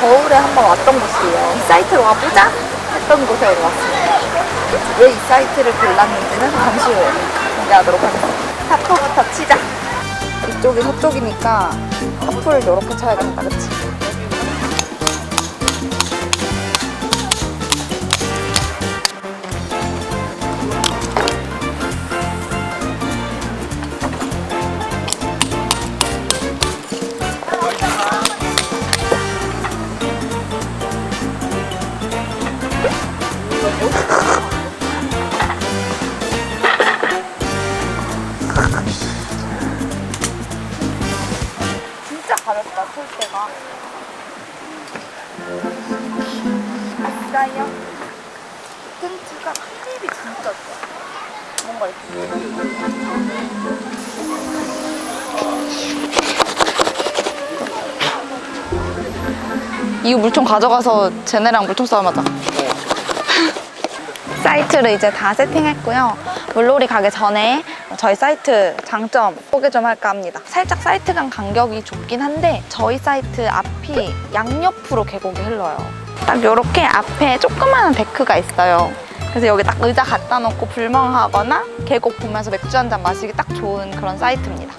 겨울에 한번 왔던 곳이에요. 이 사이트로 와보자 했던 곳에 왔습니다. 왜 이 사이트를 골랐는지는 잠시 후에 공개하도록 하겠습니다. 타코부터 치자. 이쪽이 서쪽이니까 커플 이렇게 쳐야겠다, 그치? 이거 물총 가져가서 쟤네랑 물총 싸움하자. 사이트를 이제 다 세팅했고요. 물놀이 가기 전에 저희 사이트 장점 소개 좀 할까 합니다. 살짝 사이트 간 간격이 좁긴 한데 저희 사이트 앞이 양옆으로 계곡이 흘러요. 딱 이렇게 앞에 조그마한 데크가 있어요. 그래서 여기 딱 의자 갖다 놓고 불멍하거나 계곡 보면서 맥주 한 잔 마시기 딱 좋은 그런 사이트입니다.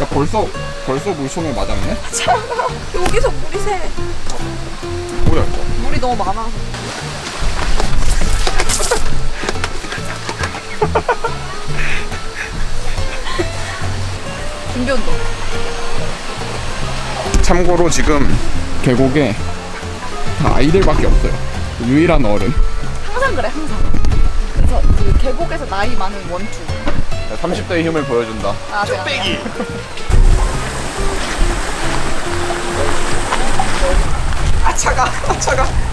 야 벌써 벌써 물총에 맞았네? 여기서 물이 새. 뭐야 이거? 물이 너무 많아서. 준비 운동. 참고로 지금 계곡에 다 아이들밖에 없어요. 유일한 어른. 항상 그래 항상. 그래서 그 계곡에서 나이 많은 원투. 30대의 힘을 보여준다. 아, 제가 빼기. 아 차가, 아 차가.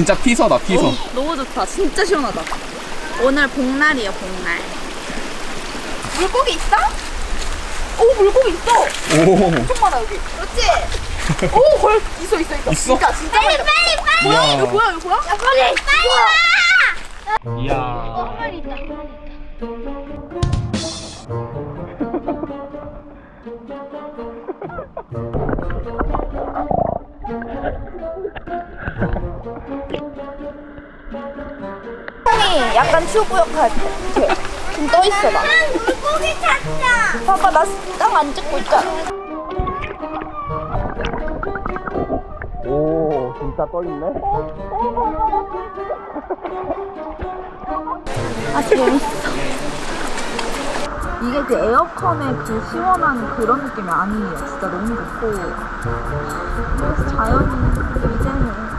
진짜 피서다 피서. 너무 좋다. 진짜 시원하다. 오늘 복날이에요, 복날. 물고기 있어? 오, 물고기 있어! 오. 엄청 많아, 여기. 그렇지? 오, 걸 있어, 있어, 있어. 있어? 진짜, 진짜 많이 빨리 빨리. 이야. 이거 뭐야, 이거 뭐야? 빨리 빨리 와. 이야. 빨리 있다. 약간 튜브 역할 이렇게 좀 떠 있어, 나. 물고기 찾자. 봐봐, 나 땅 안 찍고 있잖아. 오 진짜 떨리네. 아, 재밌어. 이게 그 에어컨의 그 시원한 그런 느낌이 아니에요. 진짜 너무 좋고. 그래서 자연이 이제는.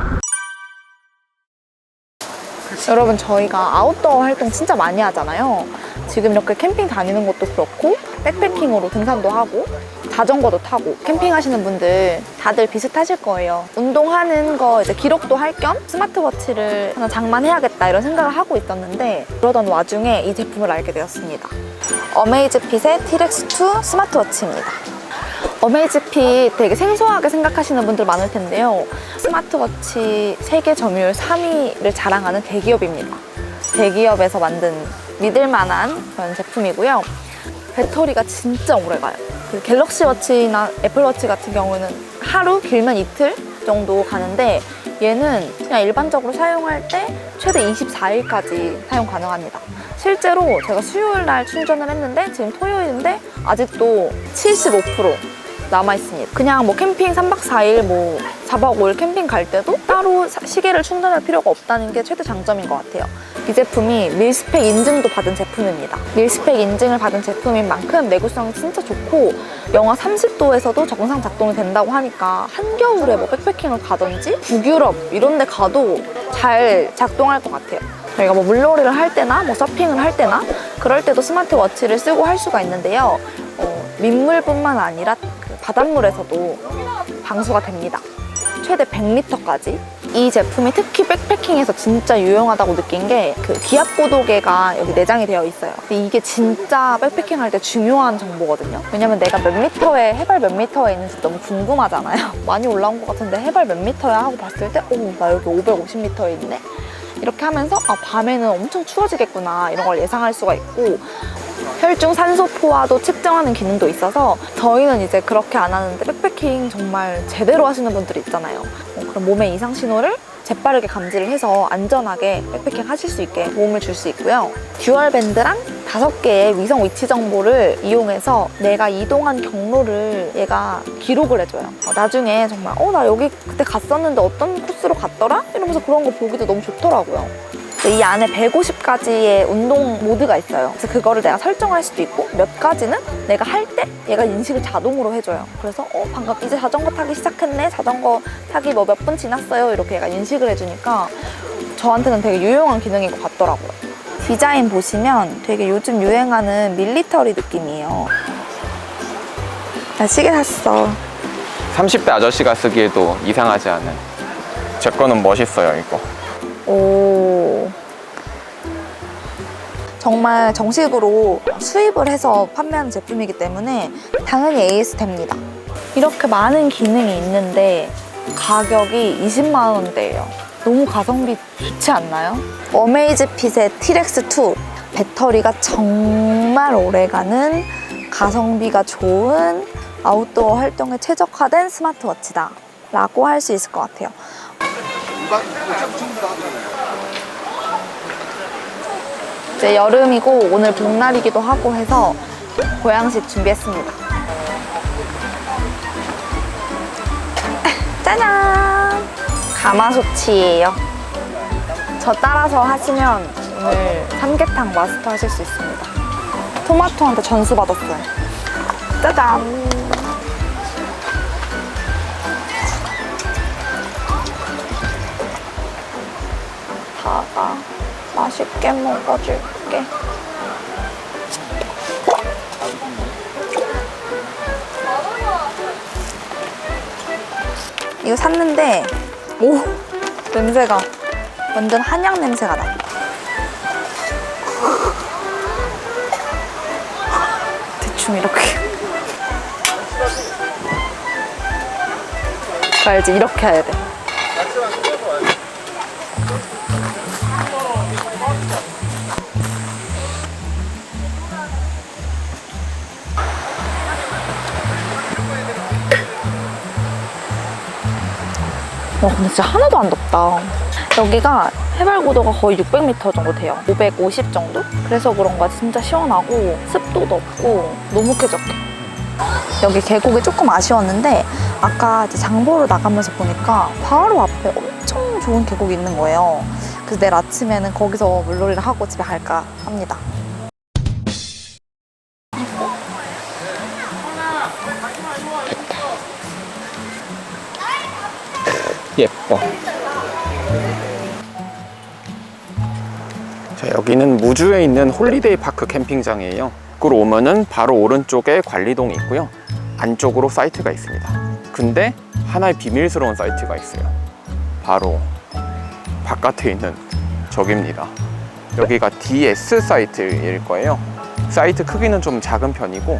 여러분 저희가 아웃도어 활동 진짜 많이 하잖아요. 지금 이렇게 캠핑 다니는 것도 그렇고 백패킹으로 등산도 하고 자전거도 타고 캠핑하시는 분들 다들 비슷하실 거예요. 운동하는 거 이제 기록도 할 겸 스마트워치를 하나 장만해야겠다 이런 생각을 하고 있었는데 그러던 와중에 이 제품을 알게 되었습니다. 어메이즈핏의 티렉스2 스마트워치입니다. 어메이즈핏 되게 생소하게 생각하시는 분들 많을 텐데요. 스마트워치 세계 점유율 3위를 자랑하는 대기업입니다. 대기업에서 만든 믿을 만한 그런 제품이고요. 배터리가 진짜 오래 가요. 그 갤럭시 워치나 애플 워치 같은 경우는 하루 길면 이틀 정도 가는데 얘는 그냥 일반적으로 사용할 때 최대 24일까지 사용 가능합니다. 실제로 제가 수요일 날 충전을 했는데 지금 토요일인데 아직도 75% 남아 있습니다. 그냥 뭐 캠핑 3박 4일 뭐 4박 5일 캠핑 갈 때도 따로 사- 시계를 충전할 필요가 없다는 게 최대 장점인 것 같아요. 이 제품이 밀스펙 인증도 받은 제품입니다. 밀스펙 인증을 받은 제품인 만큼 내구성이 진짜 좋고 영하 30도에서도 정상 작동이 된다고 하니까 한겨울에 뭐 백패킹을 가든지 북유럽 이런 데 가도 잘 작동할 것 같아요. 저희가 뭐 물놀이를 할 때나 뭐 서핑을 할 때나 그럴 때도 스마트워치를 쓰고 할 수가 있는데요. 어, 민물뿐만 아니라 그 바닷물에서도 방수가 됩니다. 최대 100m까지. 이 제품이 특히 백패킹에서 진짜 유용하다고 느낀 게 그 기압 고도계가 여기 내장이 되어 있어요. 근데 이게 진짜 백패킹 할 때 중요한 정보거든요. 왜냐면 내가 몇 미터에 해발 몇 미터에 있는지 너무 궁금하잖아요. 많이 올라온 것 같은데 해발 몇 미터야 하고 봤을 때, 오, 나 여기 550m에 있네. 이렇게 하면서 아 밤에는 엄청 추워지겠구나 이런 걸 예상할 수가 있고 혈중 산소 포화도 측정하는 기능도 있어서 저희는 이제 그렇게 안 하는데 백패킹 정말 제대로 하시는 분들이 있잖아요. 어, 그럼 몸의 이상 신호를 재빠르게 감지를 해서 안전하게 백패킹 하실 수 있게 도움을 줄 수 있고요. 듀얼 밴드랑 다섯 개의 위성 위치 정보를 이용해서 내가 이동한 경로를 얘가 기록을 해줘요. 어, 나중에 정말 어 나 여기 그때 갔었는데 어떤 코스로 갔더라? 이러면서 그런 거 보기도 너무 좋더라고요. 이 안에 150가지의 운동 모드가 있어요. 그래서 그거를 내가 설정할 수도 있고 몇 가지는 내가 할 때 얘가 인식을 자동으로 해줘요. 그래서 어 방금 이제 자전거 타기 시작했네. 자전거 타기 뭐 몇 분 지났어요. 이렇게 얘가 인식을 해주니까 저한테는 되게 유용한 기능인 것 같더라고요. 디자인 보시면 되게 요즘 유행하는 밀리터리 느낌이에요. 나 시계 샀어. 30대 아저씨가 쓰기에도 이상하지 않은. 제 거는 멋있어요, 이거. 오. 정말 정식으로 수입을 해서 판매하는 제품이기 때문에 당연히 AS 됩니다. 이렇게 많은 기능이 있는데 가격이 20만 원대예요. 너무 가성비 좋지 않나요? 어메이즈 핏의 티렉스2 배터리가 정말 오래가는 가성비가 좋은 아웃도어 활동에 최적화된 스마트워치다 라고 할 수 있을 것 같아요. 이제 여름이고 오늘 복날이기도 하고 해서 보양식 준비했습니다. 짜잔! 가마솥이에요. 저 따라서 하시면 오늘 삼계탕 마스터 하실 수 있습니다. 토마토한테 전수 받았어요. 짜잔! 다가 맛있게 먹어줄게. 이거 샀는데 오 냄새가 완전 한약 냄새가 나. 대충 이렇게. 알지 이렇게 해야 돼. 와 근데 진짜 하나도 안 덥다. 여기가 해발 고도가 거의 600m 정도 돼요. 550 정도? 그래서 그런가 진짜 시원하고 습도도 없고 너무 쾌적해. 여기 계곡이 조금 아쉬웠는데 아까 장보러 나가면서 보니까 바로 앞에 엄청 좋은 계곡이 있는 거예요. 그래서 내일 아침에는 거기서 물놀이를 하고 집에 갈까 합니다 예뻐. 자, 여기는 무주에 있는 홀리데이 파크 캠핑장이에요. 그로 오면은 바로 오른쪽에 관리동이 있고요. 안쪽으로 사이트가 있습니다. 근데 하나의 비밀스러운 사이트가 있어요. 바로 바깥에 있는 저기입니다. 여기가 DS 사이트일 거예요. 사이트 크기는 좀 작은 편이고,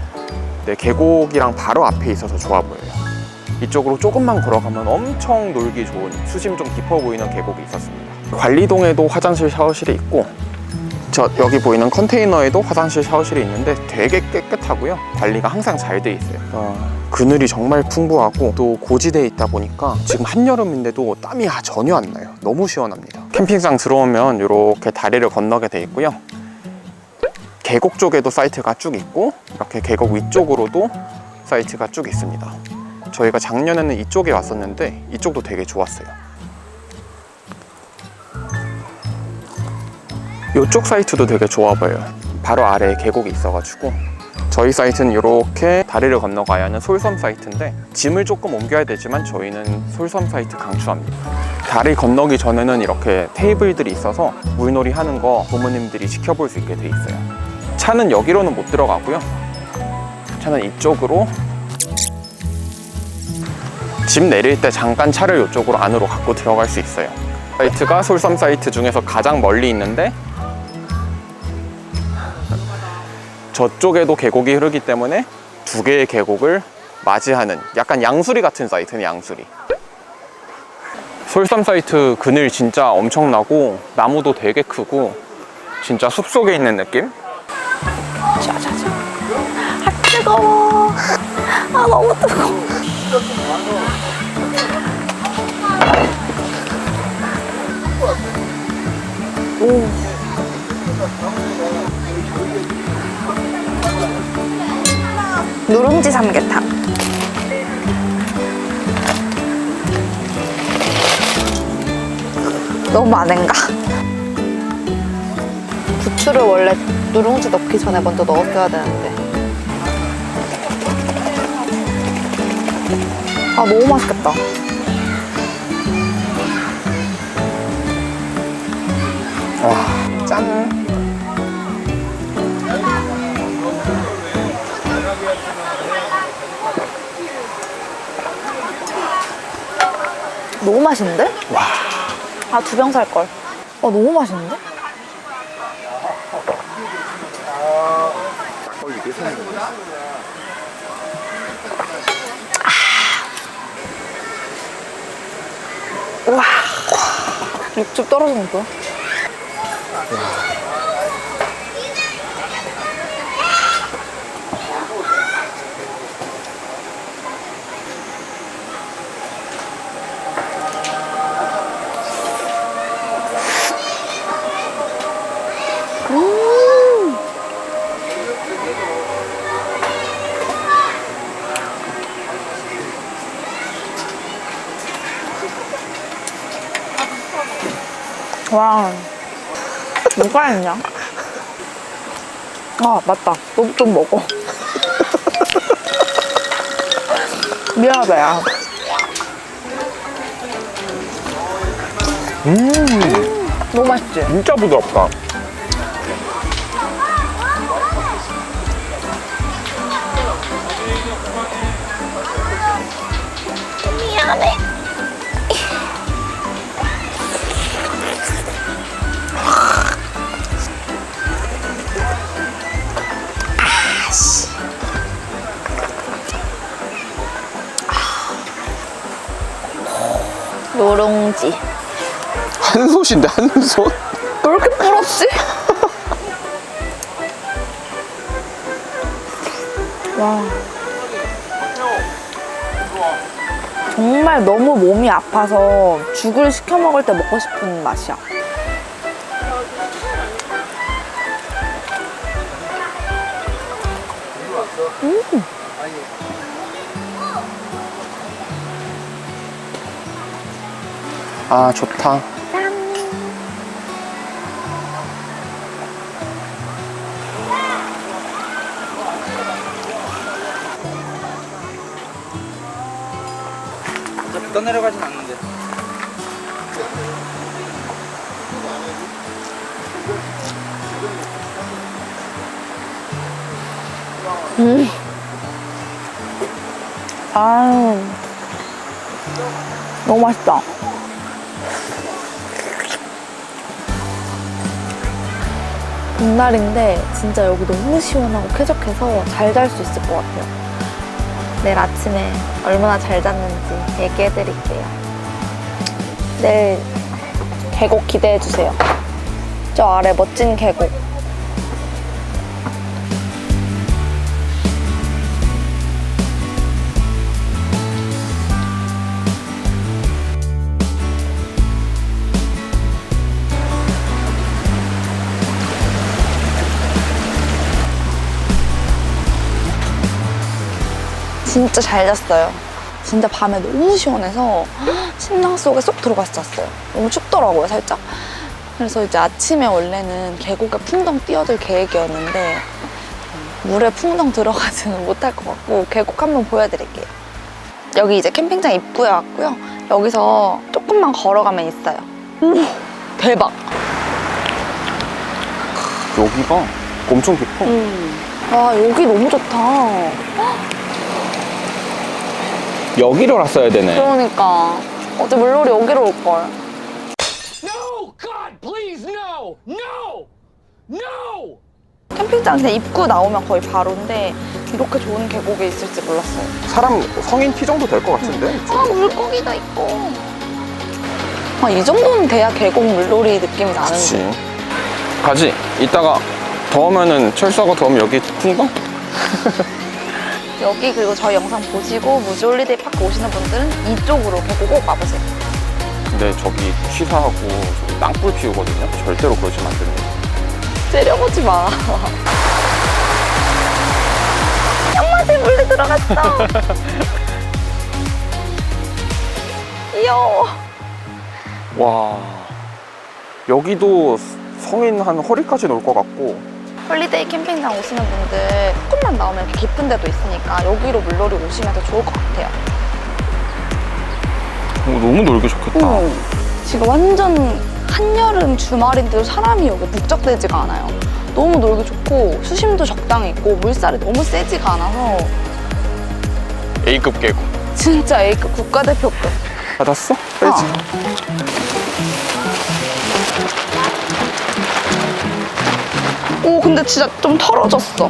네, 계곡이랑 바로 앞에 있어서 좋아 보여요. 이쪽으로 조금만 걸어가면 엄청 놀기 좋은 수심 좀 깊어 보이는 계곡이 있었습니다. 관리동에도 화장실 샤워실이 있고 저 여기 보이는 컨테이너에도 화장실 샤워실이 있는데 되게 깨끗하고요. 관리가 항상 잘 돼 있어요. 어, 그늘이 정말 풍부하고 또 고지대에 있다 보니까 지금 한여름인데도 땀이 아- 전혀 안 나요. 너무 시원합니다. 캠핑장 들어오면 이렇게 다리를 건너게 돼 있고요. 계곡 쪽에도 사이트가 쭉 있고 이렇게 계곡 위쪽으로도 사이트가 쭉 있습니다 저희가 작년에는 이쪽에 왔었는데 이쪽도 되게 좋았어요 이쪽 사이트도 되게 좋아 보여요. 바로 아래에 계곡이 있어가지고 저희 사이트는 이렇게 다리를 건너가야 하는 솔섬 사이트인데 짐을 조금 옮겨야 되지만 저희는 솔섬 사이트 강추합니다. 다리 건너기 전에는 이렇게 테이블들이 있어서 물놀이 하는 거 부모님들이 지켜볼 수 있게 돼 있어요. 차는 여기로는 못 들어가고요. 차는 이쪽으로 짐 내릴 때 잠깐 차를 이쪽으로 안으로 갖고 들어갈 수 있어요. 사이트가 솔섬 사이트 중에서 가장 멀리 있는데 저쪽에도 계곡이 흐르기 때문에 두 개의 계곡을 맞이하는 약간 양수리 같은 사이트는 양수리. 솔섬 사이트 그늘 진짜 엄청나고 나무도 되게 크고 진짜 숲속에 있는 느낌? 자자자. 아 뜨거워. 아 너무 뜨거워. 오. 누룽지 삼계탕. 너무 많은가? 부추를 원래 누룽지 넣기 전에 먼저 넣었어야 되는데. 아, 너무 맛있겠다. 와, 짠! 너무 맛있는데? 와, 아, 두 병 살걸. 아, 너무 맛있는데? 아. 와. 육즙 떨어지는 거야? 와. 누가 했냐? 아, 맞다. 너도 좀 먹어. 미안하다, 야. 음. 너무 맛있지? 진짜 부드럽다. 노롱지. 한 솥인데, 한 솥? 왜 이렇게 불었지? 와. 정말 너무 몸이 아파서 죽을 시켜 먹을 때 먹고 싶은 맛이야. 아, 좋다. 어차피 떠내려가진 않는데. 아, 너무 맛있다. 봄날인데 진짜 여기 너무 시원하고 쾌적해서 잘 잘 수 있을 것 같아요. 내일 아침에 얼마나 잘 잤는지 얘기해 드릴게요. 내일 계곡 기대해 주세요. 저 아래 멋진 계곡. 진짜 잘 잤어요. 진짜 밤에 너무 시원해서 침낭 속에 쏙 들어가서 잤어요. 너무 춥더라고요, 살짝. 그래서 이제 아침에 원래는 계곡에 풍덩 뛰어들 계획이었는데 음, 물에 풍덩 들어가지는 못할 것 같고 계곡 한번 보여드릴게요. 여기 이제 캠핑장 입구에 왔고요. 여기서 조금만 걸어가면 있어요. 음, 대박. 여기가 엄청 깊어. 와 여기 너무 좋다. 여기로 왔어야 되네. 그러니까 어제 물놀이 여기로 올 걸. No! God, please, no! No! No! 캠핑장 그냥 입구 나오면 거의 바로인데 이렇게 좋은 계곡에 있을지 몰랐어요. 사람 성인 키 정도 될 것 같은데? 아 물고기도 있고. 아 이 정도는 돼야 계곡 물놀이 느낌이 나는데. 그치. 가지. 이따가 더우면은 철수하고 더우면 여기 풍덩? 여기 그리고 저희 영상 보시고 무주 홀리데이 파크 오시는 분들은 이쪽으로 계곡 꼭 와보세요. 근데 저기 취사하고 저기 땅굴 피우거든요. 절대로 그러시면 안 됩니다. 째려보지 마. 양마지 물에 들어갔어. 귀여워. 와. 여기도 성인 한 허리까지 놀 것 같고 홀리데이 캠핑장 오시는 분들 조금만 나오면 이렇게 깊은 데도 있으니까 여기로 물놀이 오시면 더 좋을 것 같아요. 어, 너무 놀기 좋겠다. 어. 지금 완전 한여름 주말인데도 사람이 여기 북적대지가 않아요. 너무 놀기 좋고 수심도 적당히 있고 물살이 너무 세지가 않아서 A급 계곡. 진짜 A급 국가대표급. 받았어? 빼지. 오 근데 진짜 좀 털어졌어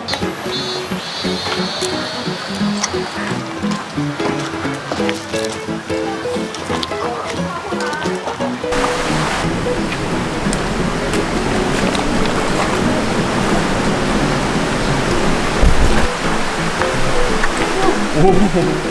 오.